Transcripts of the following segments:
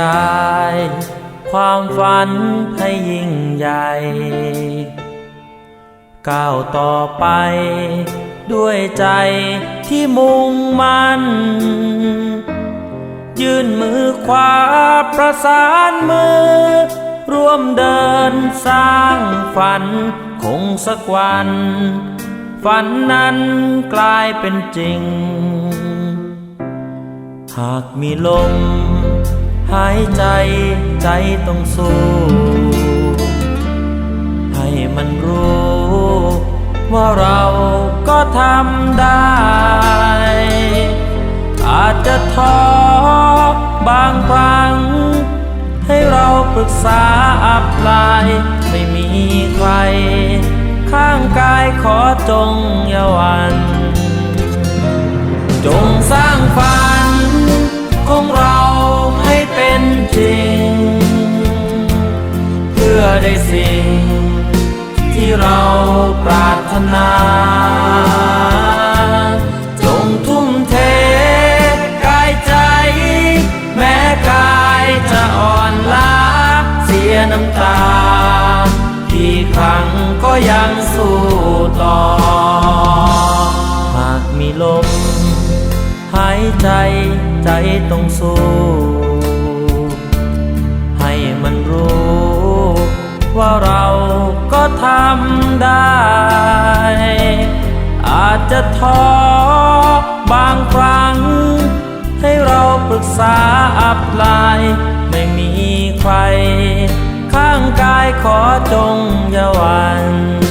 กาย ความฝันให้ยิ่งใหญ่ ก้าวต่อไป ด้วยใจที่มุ่งมั่น ยื่นมือขวาประสานมือ ร่วมเดินสร้างฝันคงสักวัน ฝันนั้นกลายเป็นจริง หากมีลม หายใจใจต้องสู้ให้มันรู้ ว่าเราก็ทำได้ อาจจะท้อบางครั้ง ให้เราปรึกษาอัปลาย ไม่มีใคร ข้างกายขอจงอย่าวันจงสร้างฝันของเรา ได้สิ่ง ที่เราปรารถนา จงทุ่มเทกายใจ แม้กายจะอ่อนล้าเสียน้ำตา กี่ครั้งก็ยังสู้ต่อ หากมีลมหายใจใจต้องสู้ำได้ อาจจะท้อบางครั้ง ให้เราปรึกษาอับลาย ไม่มีใคร ข้างกายขอจงอย่าวัน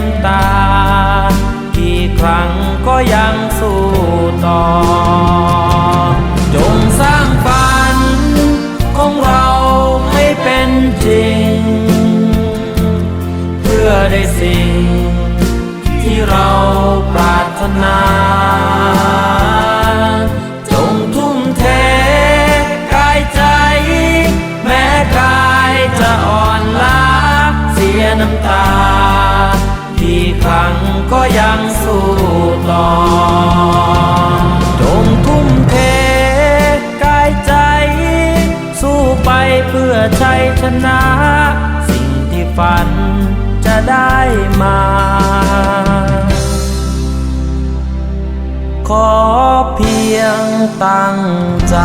น้ำตา กี่ครั้งก็ยังสู้ต่อ จงสร้างฝันของเราให้เป็นจริง เพื่อได้สิ่ง ที่เราปรารถนาจงทุ่มเทกายใจแม้กายจะอ่อนล้าเสียน้ำตา อชัยชนะ สิ่งที่ฝันจะได้มา ขอเพียงตั้งใจ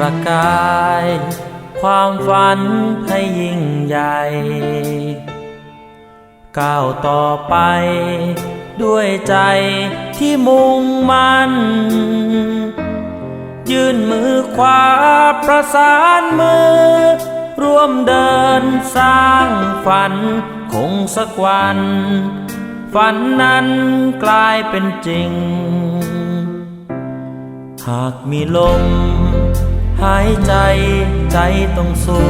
ประกาย ความฝันให้ยิ่งใหญ่ ก้าวต่อไป ด้วยใจที่มุ่งมันยื่นมือขวาประสานมือ ร่วมเดินสร้างฝันคงสักวัน ฝันนั้นกลายเป็นจริง หากมีลม หายใจใจต้องสู้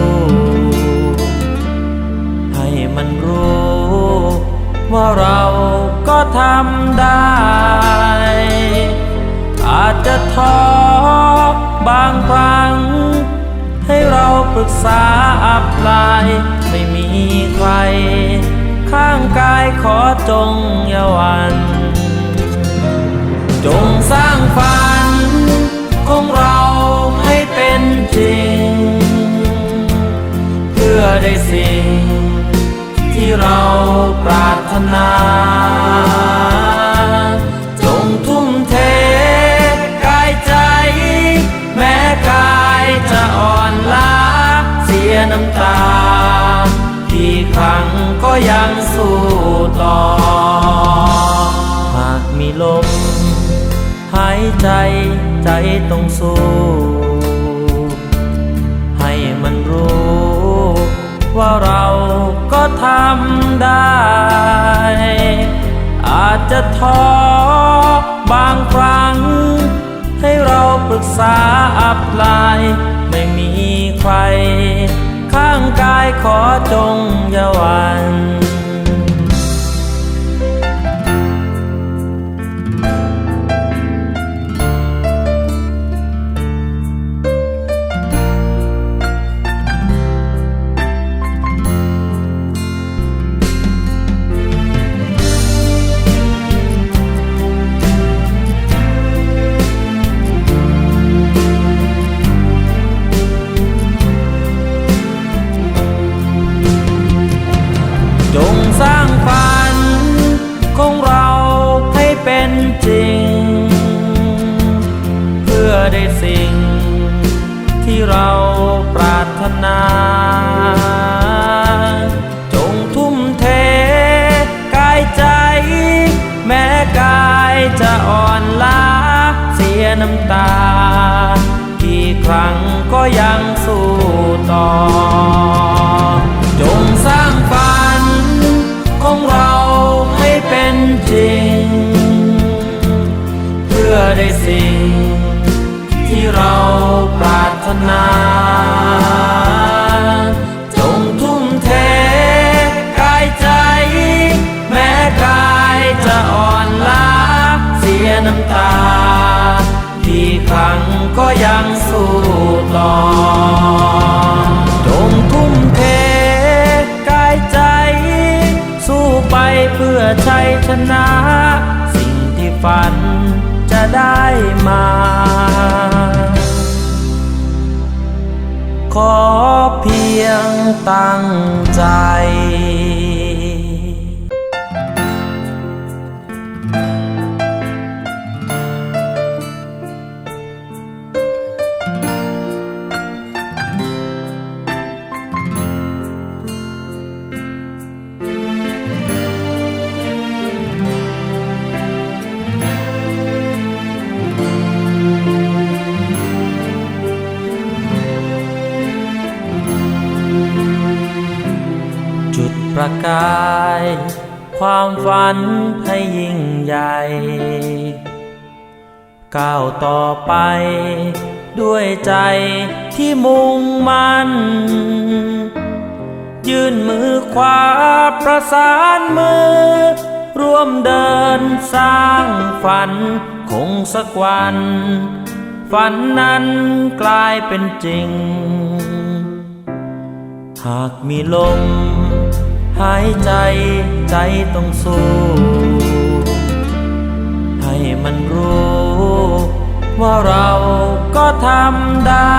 ให้มันรู้ ว่าเราก็ทำได้ อาจจะท้อบางครั้ง ให้เราปรึกษาอัปลาย ไม่มีใคร ข้างกายขอจงอย่าวัน ได้สิ่ง ที่เราปรารถนา จงทุ่มเทกายใจ แม้กายจะอ่อนล้าเสียน้ำตากี่ครั้งก็ยังสู้ต่อ หากมีลมหายใจใจต้องสู้ำได้ อาจจะท้อบางครั้ง ให้เราปรึกษาอัพไลน์ไม่มีใคร ข้างกายขอจงอย่าวัน ได้สิ่ง ที่เราปรารถนา จงทุ่มเท กายใจ แม้กายจะอ่อนล้าเสียน้ำตา กี่ครั้งก็ยังสู้ต่อ ต่อจงทุ่มเทกายใจ สู้ไปเพื่อชัยชนะ สิ่งที่ฝันจะได้มา ขอเพียงตั้งใจาย ความฝันให้ยิ่งใหญ่ ก้าวต่อไป ด้วยใจที่มุ่งมันยื่นมือขวาประสานมือ ร่วมเดินสร้างฝันคงสักวัน ฝันนั้นกลายเป็นจริง หากมีลม หายใจใจต้องสู้ ให้มันรู้ ว่าเราก็ทำได้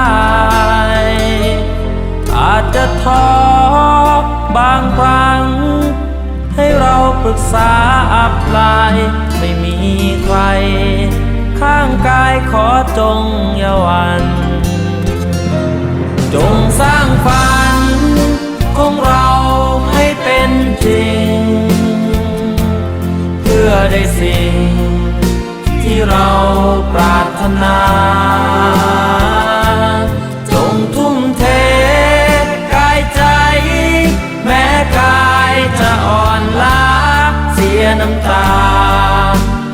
อาจจะท้อบางครั้ง ให้เราปรึกษาอัพไลน์ไม่มีใคร ข้างกายขอจงอย่าวัน จงสร้างฝัน เป็นจริงเพื่อได้สิ่ง ที่เราปรารถนา จงทุ่มเทกายใจ แม้กายจะอ่อนล้าเสียน้ำตา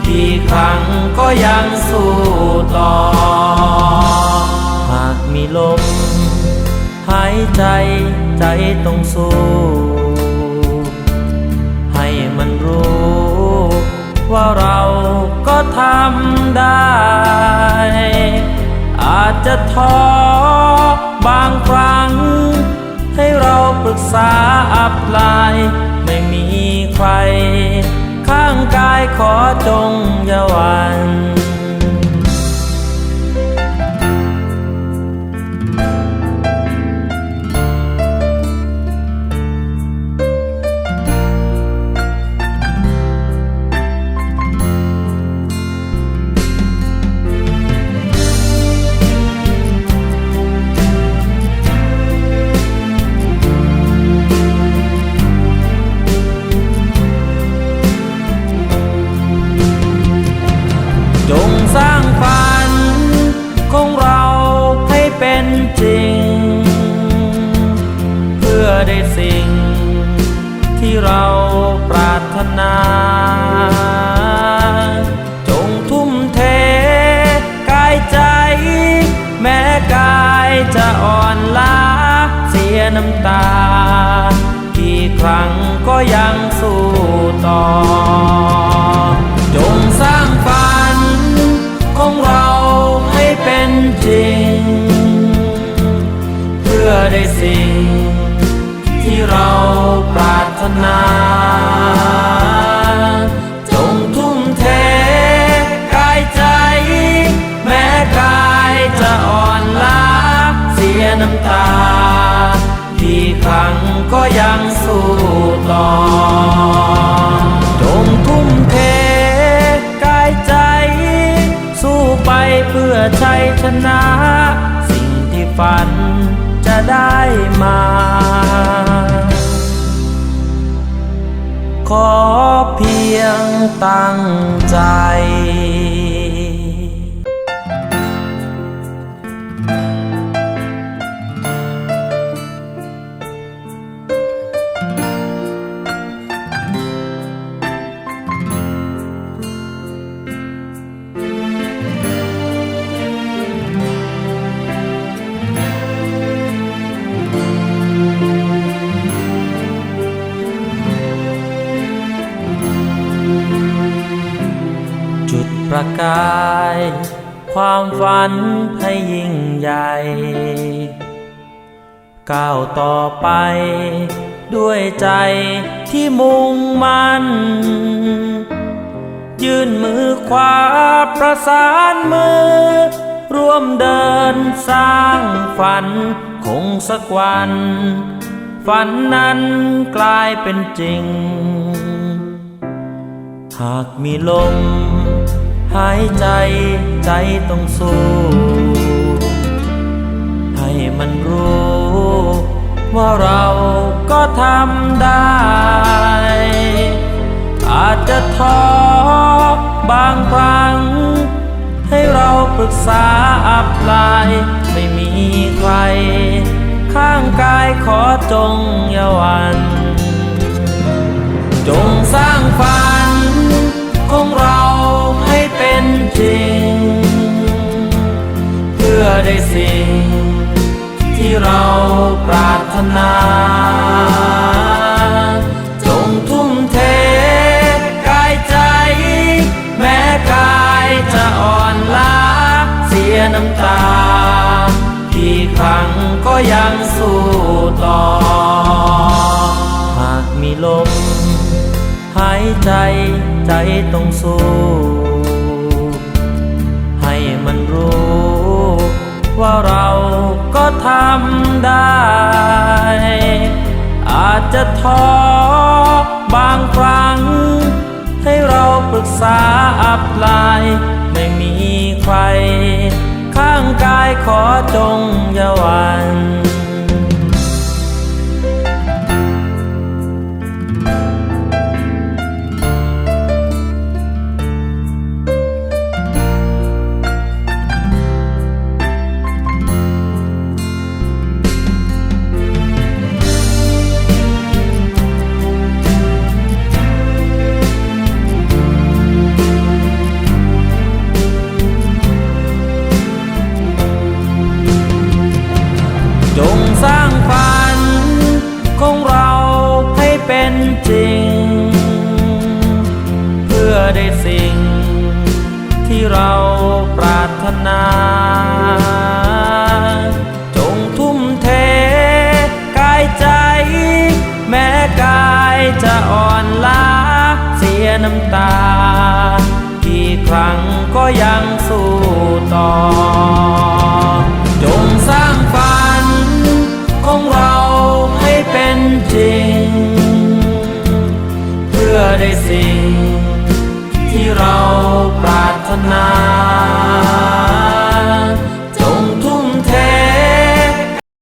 กี่ครั้งก็ยังสู้ต่อ หากมีลมหายใจใจต้องสู้ ว่าเราก็ทำได้ อาจจะท้อบางครั้ง ให้เราปรึกษาอัพไลน์ไม่มีใคร ข้างกายขอจงอย่าวัน ยังสู้ต่อ จงสร้างฝันของเราให้เป็นจริง เพื่อได้สิ่งที่เราปรารถนาจงทุ่มเทกายใจแม้กายจะอ่อนล้าเสียน้ำตากี่ครั้งก็ยังสู้ ลอจงทุ่มเทกายใจ สู้ไปเพื่อชัยชนะ สิ่งที่ฝันจะได้มา ขอเพียงตั้งใจ ความฝันให้ยิ่งใหญ่ ก้าวต่อไป ด้วยใจที่มุ่งมันยื่นมือขวาประสานมือ ร่วมเดินสร้างฝันคงสักวัน ฝันนั้นกลายเป็นจริง หากมีลม หายใจใจต้องสู้ให้มันรู้ ว่าเราก็ทำได้ อาจจะท้อบางครั้ง ให้เราปรึกษาอัปลายไม่มีใคร ข้างกายขอจงอย่าวัน จงสร้างฝันของเรา เป็นจริง เพื่อได้สิ่ง ที่เราปรารถนา จงทุ่มเทกายใจ แม้กายจะอ่อนล้าเสียน้ำตา กี่ครั้งก็ยังสู้ต่อ หากมีลมหายใจใจต้องสู้ ว่าเราก็ทำได้ อาจจะท้อบางครั้ง ให้เราปรึกษาอัปลาย ไม่มีใคร ข้างกายขอจงอย่าวัน น้ำตา กี่ครั้งก็ยังสู้ต่อ